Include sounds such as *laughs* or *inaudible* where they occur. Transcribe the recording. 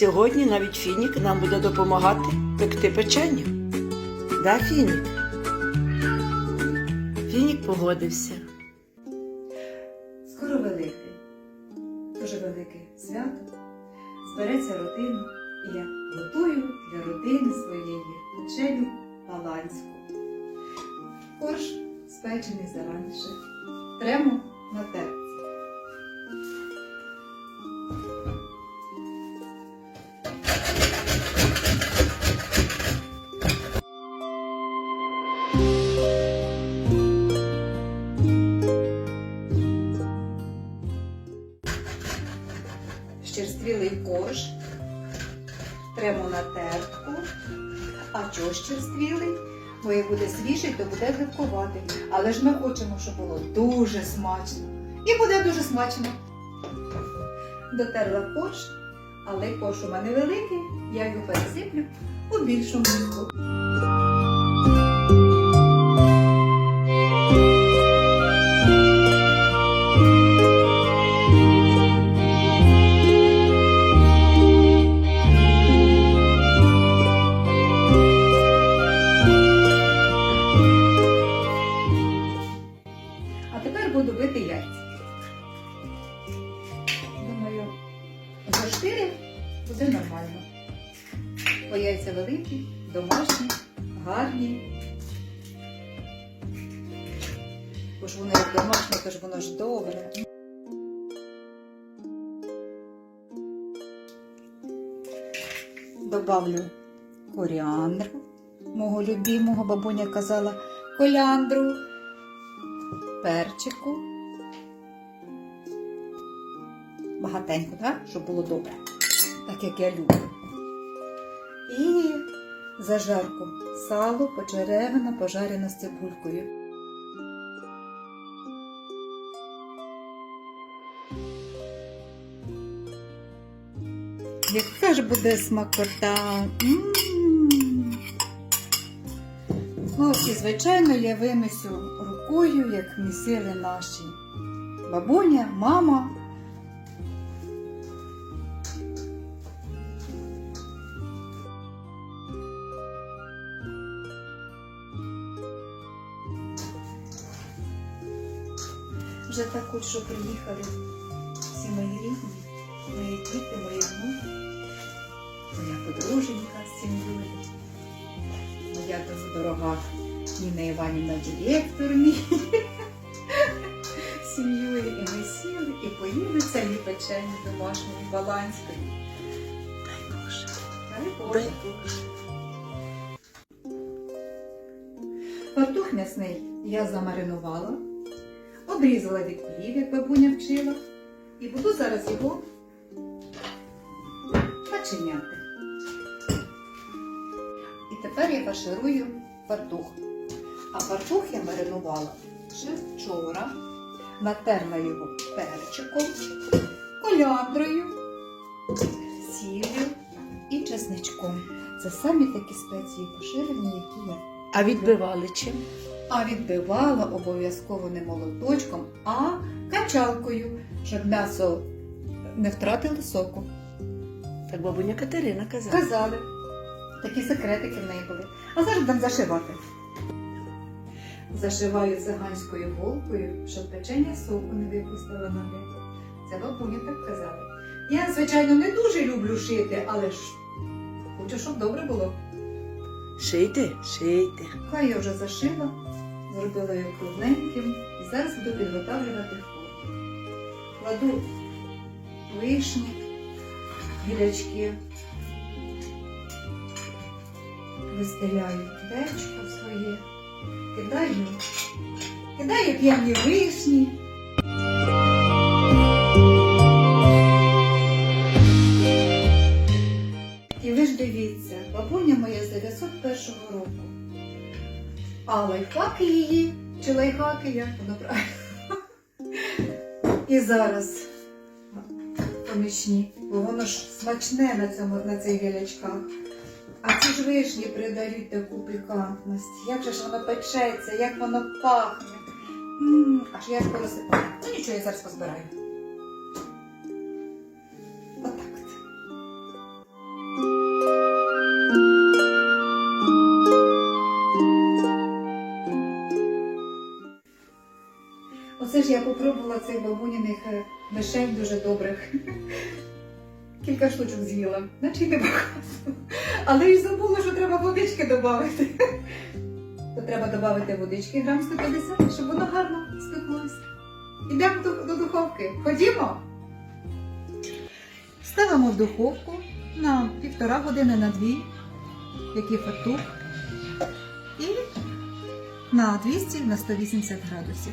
Сьогодні навіть Фінік нам буде допомагати пекти печення. Да, Фінік? Фінік погодився. Скоро великий, дуже велике свято. Збереться родина, і я готую для родини своєї вечерю паланську. Корж спечений зараніше. Тремо на терці. Щерствілий корж. Тремо на тертку. А чого щерствілий? Бо як буде свіжий, то буде грибкувати. Але ж ми хочемо, щоб було дуже смачно. І буде дуже смачно. Дотерла корж, але корж у мене великий, я його пересиплю у більшу миску. Буду бити яйця. Думаю, за 4 буде нормально. Бо яйця великі, домашні, гарні. Бо ж воно як домашнє, то ж воно ж добре. Добавлю коріандру, мого любимого бабуня казала коляндру перчику. Багатенько, так? Щоб було добре. Так як я люблю. І зажарку сало почеревина пожарена з цибулькою. Яка ж буде смакота? М. Ну, і звичайно, я вимісю рукою, як місили наші бабуня, мама. Вже так хоч, що приїхали всі мої рідні, мої діти, мої внуки, моя подруженька з сім'єю моя дуже дорога Ніна Іванівна директор мій *laughs* з сім'єю. І ми сіли і поїли самі печені домашньої баланської. Дай Боже. Дай Боже. Дай Боже. Фартух м'ясний я замаринувала, обрізала від колів, як бабуня вчила, і буду зараз його начиняти. Тепер я фарширую фартух. А фартух я маринувала ще вчора, натерла його перчиком, коляндрою, сіллю і чесничком. Це самі такі спеції поширені, які я А відбивали чим? а відбивала обов'язково не молоточком, а качалкою, щоб м'ясо не втратило соку. Так бабуня Катерина казала. Казали. Такі секретики в неї були. А зараз будемо зашивати. Зашиваю циганською голкою, щоб печення соку не випустила на геть. Це бабуня так казала. Я, звичайно, не дуже люблю шити, але ж хочу, щоб добре було. Шийте, шийте. Хай я вже зашила, зробила його кругленьким і зараз буду підготовлювати форму. Кладу вишні, гілячки, вистеляю печко своє, кидаю, кидаю п'яні вишні. І ви ж дивіться, бабуня моя з 901 року. А лайфхаки її, чи лайфхаки, як воно. І зараз помічні, бо воно ж смачне на, цьому, на цих гілячках. А ці ж вишні придають таку пікантність. Як же ж воно печеться, як воно пахне. М -м, аж я скоро сипаю. Ну нічого, я зараз позбираю. Отак. Оце ж я попробувала цих бабуніних е, мишень дуже добрих. Кілька штучок з'їла, наче й не багато. Але й забула, що треба водички додати. То треба додати водички грам 150, щоб воно гарно спеклося. Йдемо до, до духовки. Ходімо. Ставимо в духовку на півтора години на дві, який фартух. І на 200 на 180 градусів.